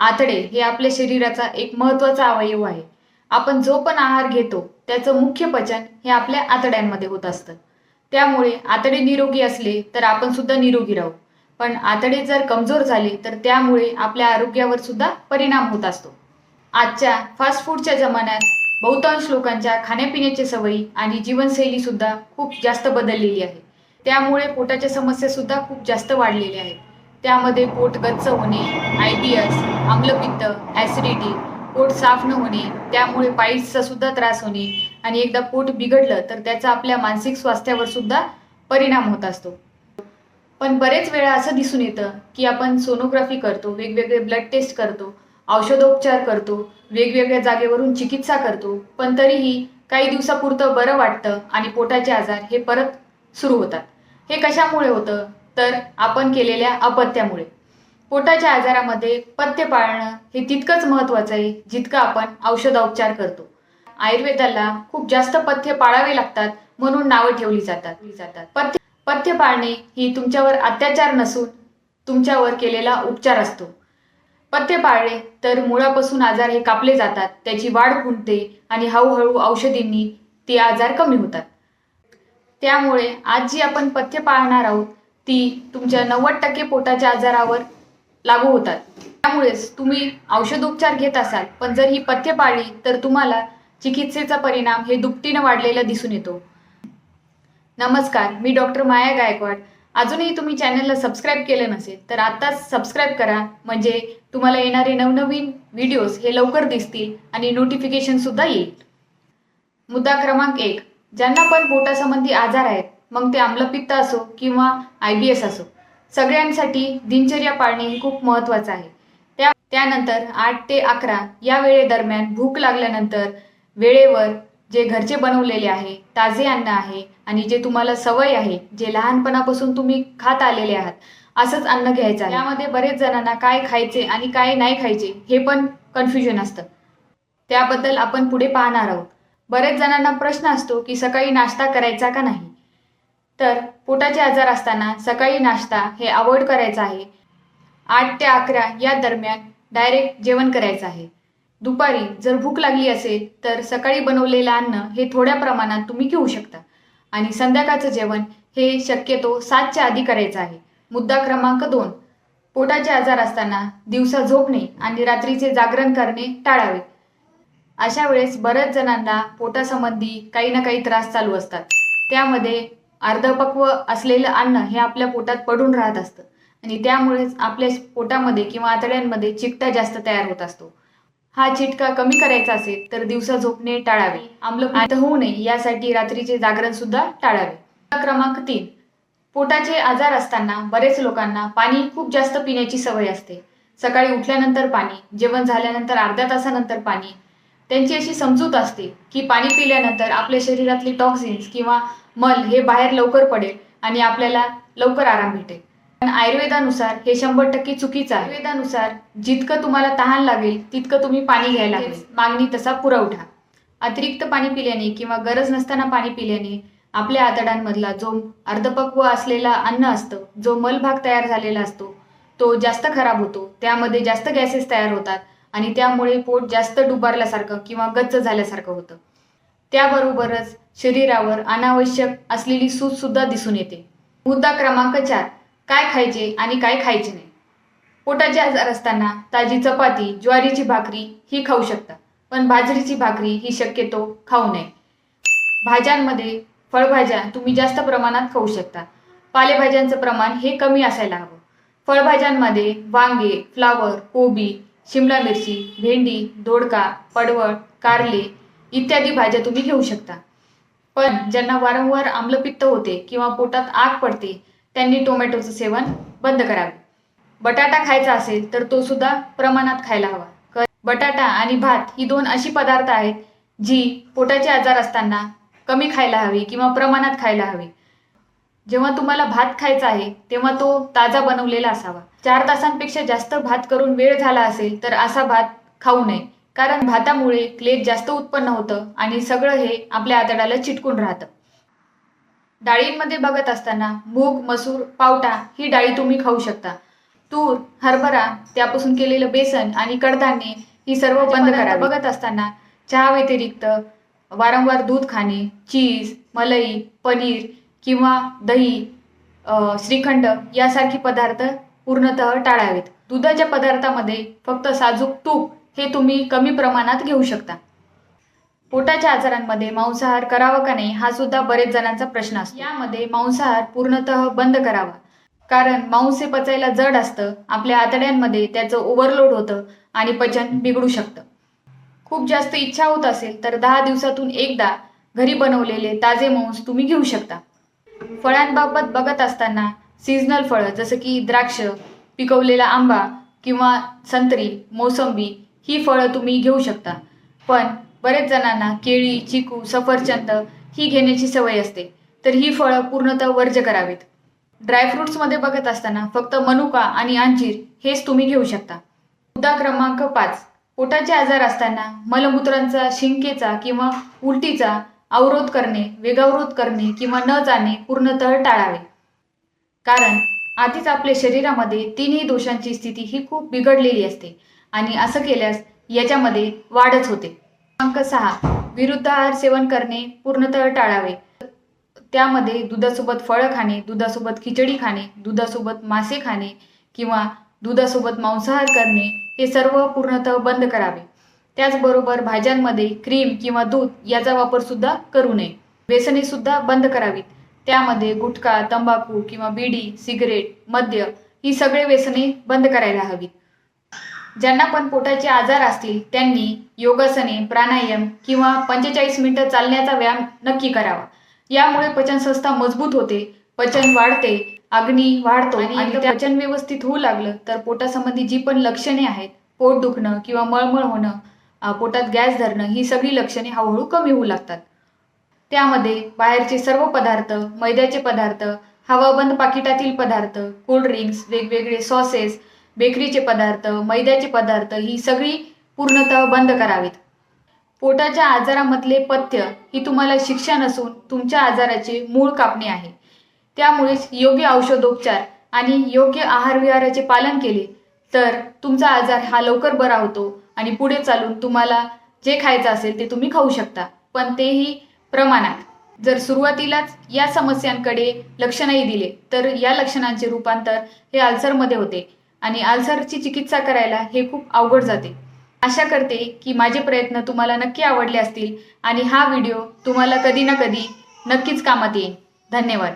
आतडे हे आपल्या शरीराचा एक महत्त्वाचा अवयव आहे. आपण जो पण आहार घेतो त्याचं मुख्य पचन हे आपल्या आतड्यांमध्ये होत असतं. त्यामुळे आतडे निरोगी असले तर आपण सुद्धा निरोगी राहू. पण आतडे जर कमजोर झाले तर त्यामुळे आपल्या आरोग्यावर सुद्धा परिणाम होत असतो. आजच्या फास्ट फूडच्या जमान्यात बहुतांश लोकांच्या खाण्यापिण्याची सवयी आणि जीवनशैली सुद्धा खूप जास्त बदललेली आहे. त्यामुळे पोटाच्या समस्या सुद्धा खूप जास्त वाढलेल्या आहेत. त्यामध्ये पोट गच्च होणे आय आम्लपित्त ॲसिडिटी पोट साफ न होणे त्यामुळे पाईट्सचा सुद्धा त्रास होणे आणि एकदा पोट बिघडलं तर त्याचा आपल्या मानसिक स्वास्थ्यावर सुद्धा परिणाम होत असतो. पण बरेच वेळा असं दिसून येतं की आपण सोनोग्राफी करतो वेगवेगळे ब्लड टेस्ट करतो औषधोपचार करतो वेगवेगळ्या जागेवरून चिकित्सा करतो पण तरीही काही दिवसापुरतं बरं वाटतं आणि पोटाचे आजार हे परत सुरू होतात. हे कशामुळे होतं? तर आपण केलेल्या अपत्यामुळे. पोटाच्या आजारामध्ये पथ्य पाळणं हे तितकंच महत्त्वाचं आहे जितकं आपण औषधोपचार करतो. आयुर्वेदाला खूप जास्त पथ्य पाळावे लागतात म्हणून नावं ठेवली जातात. जातात पथ्य पथ्य पाळणे ही तुमच्यावर अत्याचार नसून तुमच्यावर केलेला उपचार असतो. पथ्य पाळले तर मुळापासून आजार हे कापले जातात त्याची वाढ खुंटते आणि हळूहळू औषधींनी ते आजार कमी होतात. त्यामुळे आज जी आपण पथ्य पाळणार आहोत ती तुमच्या नव्वद टक्के पोटाच्या आजारावर लागू होतात. त्यामुळेच तुम्ही औषधोपचार घेत असाल पण जर ही पथ्य पाळली तर तुम्हाला चिकित्सेचा परिणाम हे दुपटीनं वाढलेला दिसून येतो. नमस्कार मी डॉक्टर माया गायकवाड. अजूनही तुम्ही चॅनलला सबस्क्राईब केलं नसेल तर आत्ताच सबस्क्राईब करा. म्हणजे तुम्हाला येणारे नवनवीन व्हिडिओज हे लवकर दिसतील आणि नोटिफिकेशन सुद्धा येईल. मुद्दा क्रमांक एक. ज्यांना पण पोटासंबंधी आजार आहेत मग ते आम्लपित्त असो किंवा आय बी एस असो. सगळ्यांसाठी दिनचर्या पाळणे हे खूप महत्त्वाचं आहे. त्या त्यानंतर आठ ते अकरा या वेळेदरम्यान भूक लागल्यानंतर वेळेवर जे घरचे बनवलेले आहे ताजे अन्न आहे आणि जे तुम्हाला सवय आहे जे लहानपणापासून तुम्ही खात आलेले आहात असंच अन्न घ्यायचं आहे. यामध्ये बरेच जणांना काय खायचे आणि काय नाही खायचे हे पण कन्फ्युजन असतं. त्याबद्दल आपण पुढे पाहणार आहोत. बरेच जणांना प्रश्न असतो की सकाळी नाश्ता करायचा का नाही? तर पोटाचे आजार असताना सकाळी नाश्ता हे अवॉइड करायचा आहे. आठ ते अकरा या दरम्यान डायरेक्ट जेवण करायचं आहे. दुपारी जर भूक लागली असेल तर सकाळी बनवलेलं अन्न हे थोड्या प्रमाणात तुम्ही घेऊ शकता. आणि संध्याकाळचं जेवण हे शक्यतो सातच्या आधी करायचं आहे. मुद्दा क्रमांक दोन. पोटाचे आजार असताना दिवसा झोपणे आणि रात्रीचे जागरण करणे टाळावे. अशा वेळेस बऱ्याच जणांना पोटासंबंधी काही ना काही त्रास चालू असतात. त्यामध्ये अर्धपक्व असलेलं अन्न हे आपल्या पोटात पडून राहत असतं. आणि त्यामुळेच आपल्या पोटामध्ये किंवा आतड्यांमध्ये चिकटा जास्त तयार होत असतो. हा चिटका कमी करायचा असेल तर दिवसा झोपणे टाळावे. आम्लपित्त होऊ नये यासाठी रात्रीचे जागरण सुद्धा टाळावे. क्रमांक तीन. पोटाचे आजार असताना बरेच लोकांना पाणी खूप जास्त पिण्याची सवय असते. सकाळी उठल्यानंतर पाणी जेवण झाल्यानंतर अर्ध्या तासानंतर पाणी त्यांची अशी समजूत असते की पाणी पिल्यानंतर आपल्या शरीरातली टॉक्सिन्स किंवा मल हे बाहेर लवकर पडेल आणि आपल्याला लवकर आराम भेटेल. पण आयुर्वेदानुसार हे शंभर टक्के चुकीचं आहे. आयुर्वेदानुसार जितकं तुम्हाला तहान लागेल तितकं तुम्ही पाणी घ्यायला हवे. मागणी तसा पुरवठा. अतिरिक्त पाणी पिल्याने किंवा गरज नसताना पाणी पिल्याने आपल्या आतड्यांमधला जो अर्धपक्व असलेला अन्न असतं जो मलभाग तयार झालेला असतो तो जास्त खराब होतो. त्यामध्ये जास्त गॅसेस तयार होतात. आणि त्यामुळे पोट जास्त डुबारल्यासारखं किंवा गच्च झाल्यासारखं होतं. त्याबरोबरच शरीरावर अनावश्यक असलेली सूज सुद्धा दिसून येते. मुद्दा क्रमांक चार काय खायचे आणि काय खायचे नाही. पोटाचे आजार असताना ताजी चपाती ज्वारीची भाकरी ही खाऊ शकता पण बाजरीची भाकरी ही शक्यतो खाऊ नये. भाज्यांमध्ये फळभाज्या तुम्ही जास्त प्रमाणात खाऊ शकता. पालेभाज्यांचं प्रमाण हे कमी असायला हवं. फळभाज्यांमध्ये वांगे फ्लावर कोबी शिमला मिरची भेंडी दोडका पडवळ कारले इत्यादी भाज्या तुम्ही घेऊ शकता. पण ज्यांना वारंवार आम्लपित्त होते किंवा पोटात आग पडते त्यांनी टोमॅटोचं सेवन बंद करावे. बटाटा खायचा असेल तर तो सुद्धा प्रमाणात खायला हवा. बटाटा आणि भात ही दोन अशी पदार्थ आहेत जी पोटाचे आजार असताना कमी खायला हवी किंवा प्रमाणात खायला हवी. जेव्हा तुम्हाला भात खायचा आहे तेव्हा तो ताजा बनवलेला असावा. चार तासांपेक्षा जास्त भात करून वेळ झाला असेल तर असा भात खाऊ नये. कारण भातामुळे क्लेज जास्त उत्पन्न होतं आणि सगळं हे आपल्या आतड्याला चिटकून राहतं. डाळींमध्ये बघत असताना मूग मसूर पावटा ही डाळी तुम्ही खाऊ शकता. तूर हरभरा त्यापासून केलेलं बेसन आणि कडधान्ये ही सर्व बंद करा बघत असताना चहा व्यतिरिक्त वारंवार दूध खाणे चीज मलाई पनीर किंवा दही श्रीखंड यासारखे पदार्थ पूर्णतः टाळावेत. दुधाच्या पदार्थामध्ये फक्त साजूक तूप हे तुम्ही कमी प्रमाणात घेऊ शकता. पोटाच्या आजारांमध्ये मांसाहार करावा का नाही हा सुद्धा बरेच जणांचा प्रश्न असतो. यामध्ये मांसाहार पूर्णतः बंद करावा. कारण मांस हे पचायला जड असतं आपल्या आतड्यांमध्ये त्याचं ओव्हरलोड होतं आणि पचन बिघडू शकतं. खूप जास्त इच्छा होत असेल तर दहा दिवसातून एकदा घरी बनवलेले ताजे मांस तुम्ही घेऊ शकता. फळांबाबत बघत असताना सीझनल फळं जसं की द्राक्ष पिकवलेला आंबा किंवा संत्री मोसंबी ही फळं तुम्ही घेऊ शकता. पण बरेच जणांना केळी चिकू सफरचंद ही घेण्याची सवय असते. तर ही फळं पूर्णतः वर्ज करावीत. ड्रायफ्रुट्समध्ये बघत असताना फक्त मनुका आणि अंजीर हेच तुम्ही घेऊ शकता. मुद्दा क्रमांक पाच. पोटाचे आजार असताना मलमूत्रांचा शिंकेचा किंवा उलटीचा अवरोध करणे वेगावरोध करणे किंवा न जाणे पूर्णतः टाळावे. कारण आधीच आपल्या शरीरामध्ये तिन्ही दोषांची स्थिती ही खूप बिघडलेली असते आणि असं केल्यास याच्यामध्ये वाढच होते. क्रमांक सहा विरुद्ध आहार सेवन करणे पूर्णतः टाळावे. त्यामध्ये दुधासोबत फळं खाणे दुधासोबत खिचडी खाणे दुधासोबत मासे खाणे किंवा दुधासोबत मांसाहार करणे हे सर्व पूर्णतः बंद करावे. त्याचबरोबर भाज्यांमध्ये क्रीम किंवा दूध याचा वापर सुद्धा करू नये. व्यसने सुद्धा बंद करावीत. त्यामध्ये गुटखा तंबाखू किंवा बिडी सिगरेट मद्य ही सगळे व्यसने बंद करायला हवीत. ज्यांना पण पोटाचे आजार असतील त्यांनी योगासने प्राणायाम किंवा पंचेचाळीस मिनिटं चालण्याचा व्यायाम नक्की करावा. यामुळे पचनसंस्था मजबूत होते पचन वाढते अग्नी वाढतो आणि पचन व्यवस्थित होऊ लागलं तर पोटासंबंधी जी पण लक्षणे आहेत पोट दुखणं किंवा मळमळ होणं पोटात गॅस धरणं ही सगळी लक्षणे हळूहळू कमी होऊ लागतात. त्यामध्ये बाहेरचे सर्व पदार्थ मैद्याचे पदार्थ हवाबंद पाकिटातील पदार्थ कोल्ड्रिंक्स वेगवेगळे सॉसेस बेकरीचे पदार्थ मैद्याचे पदार्थ ही सगळी पूर्णतः बंद करावीत. पोटाच्या आजारामधले पथ्य ही तुम्हाला शिक्षा नसून तुमच्या आजाराचे मूळ कापणे आहे. त्यामुळेच योग्य औषधोपचार आणि योग्य आहार विहाराचे पालन केले तर तुमचा आजार हा लवकर बरा होतो आणि पुढे चालून तुम्हाला जे खायचं असेल ते तुम्ही खाऊ शकता. पण तेही प्रमाणात. जर सुरुवातीलाच या समस्यांकडे लक्ष नाही दिले तर या लक्षणांचे रूपांतर हे आल्सरमध्ये होते आणि आल्सरची चिकित्सा करायला हे खूप अवघड जाते. आशा करते की माझे प्रयत्न तुम्हाला नक्की आवडले असतील आणि हा व्हिडिओ तुम्हाला कधी ना कधी नक्कीच कामात येईल. धन्यवाद.